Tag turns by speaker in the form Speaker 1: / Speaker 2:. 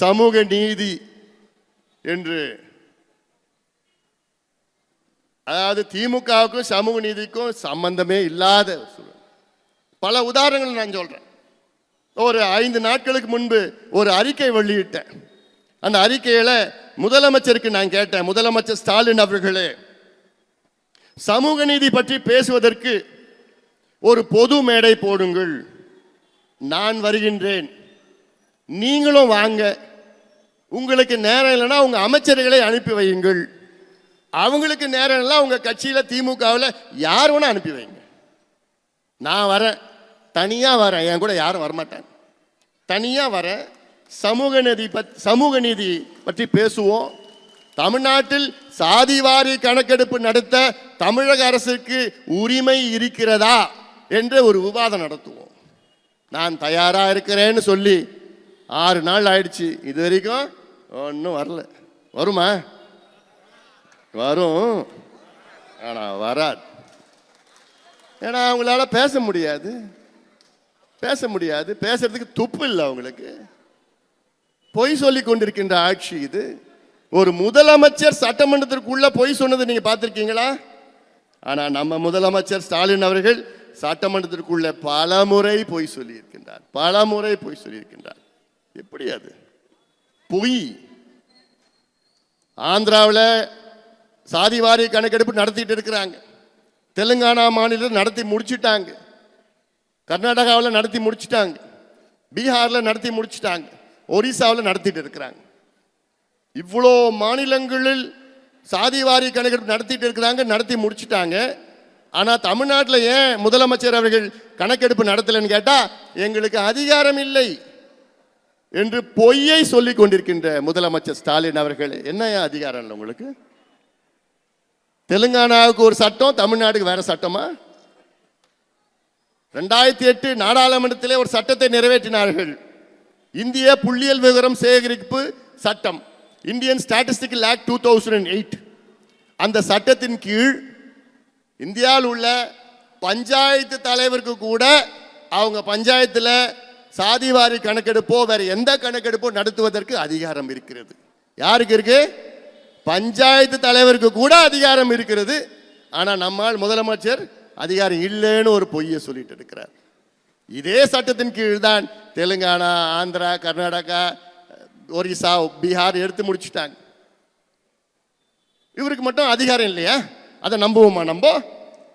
Speaker 1: சமூக நீதி என்று. அதாவது திமுகவுக்கும் சமூக நீதிக்கும் சம்பந்தமே இல்லாத பல உதாரணங்கள் நான் சொல்றேன். ஒரு ஐந்து நாட்களுக்கு முன்பு ஒரு அறிக்கை வெளியிட்டேன். அந்த அறிக்கையில முதலமைச்சருக்கு நான் கேட்டேன் முதலமைச்சர் ஸ்டாலின் அவர்களே சமூக நீதி பற்றி பேசுவதற்கு ஒரு பொது மேடை போடுங்கள். நான் வருகின்றேன். நீங்களும் வாங்க. உங்களுக்கு நேரம் இல்லைன்னா உங்கள் அமைச்சர்களை அனுப்பி வையுங்கள். அவங்களுக்கு நேரம் இல்லை உங்கள் கட்சியில் திமுகவில் யார் வேணா அனுப்பி வைங்க. நான் வரேன். தனியாக வரேன். என் கூட யாரும் வரமாட்டேன் தனியாக வரேன். சமூக நீதி பத் சமூக நீதி பற்றி பேசுவோம். தமிழ்நாட்டில் சாதிவாரி கணக்கெடுப்பு நடத்த தமிழக அரசுக்கு உரிமை இருக்கிறதா? என்ற ஒரு விவாதம் நடத்துவோம். நான் தயாராக இருக்கிறேன்னு சொல்லி ஆறு நாள் ஆயிடுச்சு. இது வரைக்கும் ஒன்றும் வரல. வருமா? வரும். ஆனா வராது. ஏன்னா அவங்களால பேச முடியாது. பேச முடியாது. பேசுறதுக்கு துப்பு இல்லை அவங்களுக்கு. பொய் சொல்லி கொண்டிருக்கின்ற ஆட்சி இது. ஒரு முதலமைச்சர் சட்டமன்றத்திற்குள்ள பொய் சொன்னதை நீங்க பார்த்துருக்கீங்களா? ஆனா நம்ம முதலமைச்சர் ஸ்டாலின் அவர்கள் சட்டமன்றத்திற்குள்ள பல முறை பொய் சொல்லியிருக்கின்றார். பல முறை பொய் சொல்லியிருக்கின்றார். எப்படி அது? பொய் ஆந்திராவில் சாதிவாரி கணக்கெடுப்பு நடத்திட்டு இருக்கிறாங்க. தெலுங்கானா மாநிலத்தில் நடத்தி முடிச்சிட்டாங்க. கர்நாடகாவில் நடத்தி முடிச்சிட்டாங்க. பீகாரில் நடத்தி முடிச்சிட்டாங்க. ஒரிசாவில் நடத்திட்டு இருக்கிறாங்க. இவ்வளோ மாநிலங்களில் சாதிவாரி கணக்கெடுப்பு நடத்திட்டு இருக்கிறாங்க நடத்தி முடிச்சிட்டாங்க. ஆனால் தமிழ்நாட்டில் ஏன் முதலமைச்சர் அவர்கள் கணக்கெடுப்பு நடத்தலைன்னு கேட்டால் எங்களுக்கு அதிகாரம் இல்லை. என்று பொய்யை சொல்லிக் கொண்டிருக்கின்ற முதலமைச்சர் ஸ்டாலின் அவர்கள் என்ன அதிகாரம் இல்லை உங்களுக்கு? தெலுங்கானாவுக்கு ஒரு சட்டம் தமிழ்நாட்டுக்கு வேற சட்டமா? ரெண்டாயிரத்தி எட்டு நாடாளுமன்றத்திலே ஒரு சட்டத்தை நிறைவேற்றினார்கள். இந்திய புள்ளியியல் விவரம் சேகரிப்பு சட்டம் Indian statistical act two thousand eight அந்த சட்டத்தின் கீழ் இந்தியாவில் உள்ள பஞ்சாயத்து தலைவருக்கு கூட அவங்க பஞ்சாயத்தில் சாதிவாரி கணக்கெடுப்போ வேற எந்த கணக்கெடுப்போ நடத்துவதற்கு அதிகாரம் இருக்கிறது. யாருக்கு இருக்கு? பஞ்சாயத்து தலைவருக்கு கூட அதிகாரம் இருக்கிறது. ஆனால் நம்மால் முதலமைச்சர் அதிகாரம் இல்லைன்னு ஒரு பொய்யை சொல்லிட்டு இருக்கிறார். இதே சட்டத்தின் கீழ் தான் தெலுங்கானா ஆந்திரா கர்நாடகா ஒரிசா பீகார் எடுத்து முடிச்சுட்டாங்க. இவருக்கு மட்டும் அதிகாரம் இல்லையா? அதை நம்புவோமா நம்ப